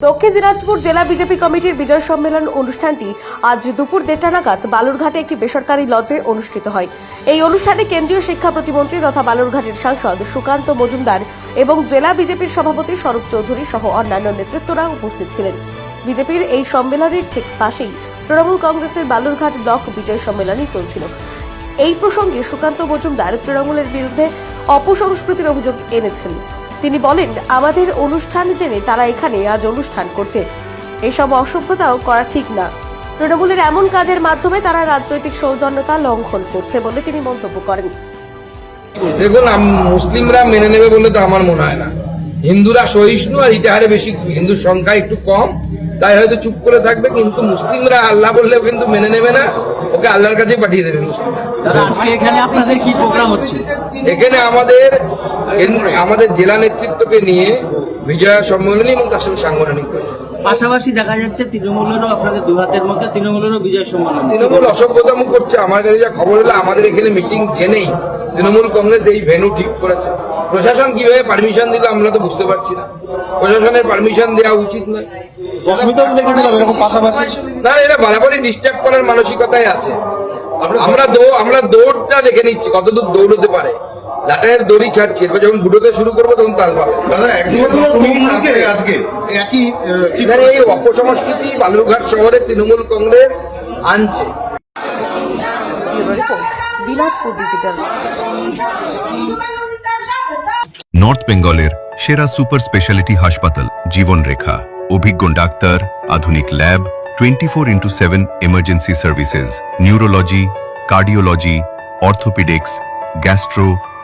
দক্ষিণ দিনাজপুর জেলা বিজেপি কমিটির বিজয় সম্মেলন অনুষ্ঠানটি আজ দুপুর দেড়টা নাগাদ বালুরঘাটে একটি বেসরকারি লজে অনুষ্ঠিত হয়। এই অনুষ্ঠানে কেন্দ্রীয় শিক্ষা প্রতিমন্ত্রী তথা বালুরঘাটের সাংসদ সুকান্ত মজুমদার এবং জেলা বিজেপির সভাপতি স্বরূপ চৌধুরী সহ অন্যান্য নেতৃত্বরা উপস্থিত ছিলেন। বিজেপির এই সম্মেলনের ঠিক পাশেই তৃণমূল কংগ্রেসের বালুরঘাট ব্লক বিজয় সম্মেলনই চলছিল। এই প্রসঙ্গে সুকান্ত মজুমদার তৃণমূলের বিরুদ্ধে অপসংস্কৃতির অভিযোগ এনেছেন। তিনি বলেন, আমাদের অনুষ্ঠান জেনে তারা এখানে আজ অনুষ্ঠান করছে। এসব অসভ্যতাও করা ঠিক না। তৃণমূলের এমন কাজের মাধ্যমে তারা রাজনৈতিক সৌজন্যতা লঙ্ঘন করছে বলে তিনি মন্তব্য করেন। দেখুন মুসলিমরা মেনে নেবে বলে তো আমার মনে হয় না। হিন্দুরা সহিষ্ণু আর ইটাহারে বেশি হিন্দুর সংখ্যা একটু কম। তাই হয়তো চুপ করে থাকবে কিন্তু মুসলিমরা আল্লাহ বললে কিন্তু মেনে নেবে না ওকে আল্লাহর কাছে পাঠিয়ে দেবে এখানে আমাদের আমাদের জেলা নেতৃত্বকে নিয়ে বিজয়া সম্মেলনী এবং তার সঙ্গে সাংগঠনিক। পাশাপাশি দেখা যাচ্ছে তৃণমূলেরও আপনাদের দু হাতের মধ্যে তৃণমূলেরও বিজয় সম্মেলন তৃণমূল অসভ্যতাম করছে। আমার কাছে যা খবর হলো আমাদের এখানে মিটিং জেনেই তৃণমূল কংগ্রেস এই ভেনু ঠিক করেছে। প্রশাসন কীভাবে পারমিশন দিল আমরা তো বুঝতে পারছি না। প্রশাসনের পারমিশন দেওয়া উচিত নয়। না এরা বারাবারই ডিস্টার্ব করার মানসিকতায় আছে। আমরা আমরা দৌড়টা দেখে নিচ্ছি কতদূর দৌড়তে পারে। লাটাইয়ের দড়ি ছাড়ছি এরপর যখন বুড়োতে শুরু করব তখন তাল পাবে। এই অপসংস্কৃতি বালুরঘাট শহরে তৃণমূল কংগ্রেস আনছে। নর্থ বেঙ্গলের সেরা সুপার স্পেশালিটি হাসপাতাল জীবনরেখা। অভিজ্ঞ ডাক্তার আধুনিক lab twenty four into seven emergency services neurology cardiology orthopedics gastro